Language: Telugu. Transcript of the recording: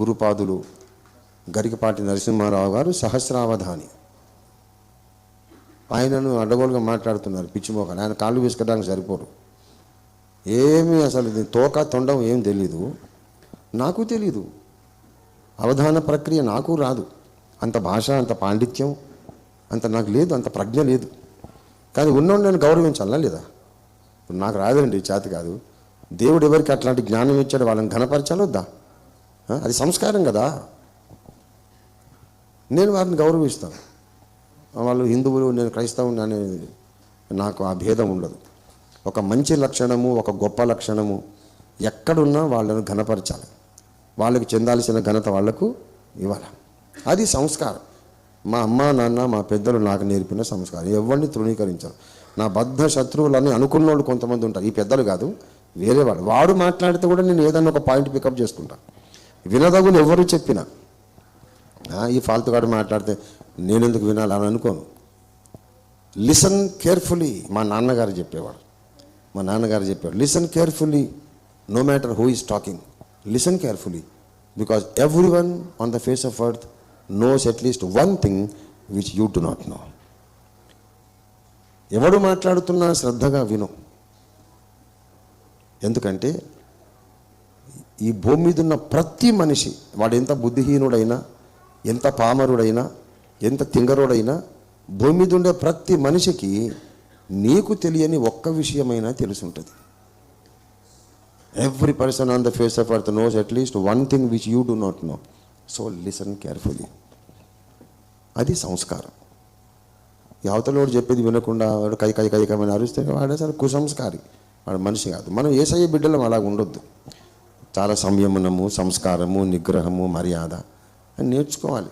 గురుపాదులు గరికపాటి నరసింహారావు గారు సహస్రావధాని. ఆయనను అడ్డగోలుగా మాట్లాడుతున్నారు పిచ్చిమోకలు. ఆయన కాళ్ళు వేసుకోవడానికి సరిపోరు. ఏమీ అసలు తోక తొండం ఏం తెలీదు. నాకు తెలీదు. అవధాన ప్రక్రియ నాకు రాదు. అంత భాష అంత పాండిత్యం అంత నాకు లేదు అంత ప్రజ్ఞ లేదు. కానీ ఉన్నోడు నేను గౌరవించాలా లేదా? ఇప్పుడు నాకు రాదండి చేతి కాదు. దేవుడు ఎవరికి అట్లాంటి జ్ఞానం ఇచ్చాడు వాళ్ళని ఘనపరచాలొద్దా? అది సంస్కారం కదా. నేను వారిని గౌరవిస్తాను. వాళ్ళు హిందువులు నేను క్రైస్తవుని అనేది నాకు ఆ భేదం ఉండదు. ఒక మంచి లక్షణము ఒక గొప్ప లక్షణము ఎక్కడున్నా వాళ్ళను ఘనపరచాలి. వాళ్ళకి చెందాల్సిన ఘనత వాళ్ళకు ఇవ్వాలి. అది సంస్కారం. మా అమ్మ నాన్న మా పెద్దలు నాకు నేర్పిన సంస్కారం. ఎవరిని తృణీకరించారు. నా బద్ధ శత్రువులని అనుకున్న వాళ్ళు కొంతమంది ఉంటారు. ఈ పెద్దలు కాదు వేరే వాడు వాడు మాట్లాడితే కూడా నేను ఏదైనా ఒక పాయింట్ పికప్ చేసుకుంటాను వినదగులు ఎవరు చెప్పినా. ఈ ఈ ఫాల్తుగాడు మాట్లాడితే నేను ఎందుకు వినాలని అనుకోను. లిసన్ కేర్ఫుల్లీ మా నాన్నగారు చెప్పేవాడు. మా నాన్నగారు చెప్పాడు listen carefully no matter who is talking listen carefully because everyone on the face of earth knows at least one thing which you do not know ఎవడు మాట్లాడుతున్నా శ్రద్ధగా విను. ఎందుకంటే ఈ భూమి మీద ఉన్న ప్రతి మనిషి వాడు ఎంత బుద్ధిహీనుడైనా ఎంత పామరుడైనా ఎంత తింగరుడైనా భూమి మీద ఉండే ప్రతి మనిషికి నీకు తెలియని ఒక్క విషయమైనా తెలుసుంటుంది. Every person on the face of earth knows at least one thing which you do not know so listen carefully అది సంస్కారం. ఈ అవతలోడు చెప్పేది వినకుండా వాడు కై కై కై అరిస్తే వాడే సరే కుసంస్కారి. వాడు మనిషి కాదు. మనం ఏసయ్య బిడ్డలం అలాగ ఉండొద్దు చాలా సంయమనము సంస్కారము నిగ్రహము మర్యాద అని నేర్చుకోవాలి.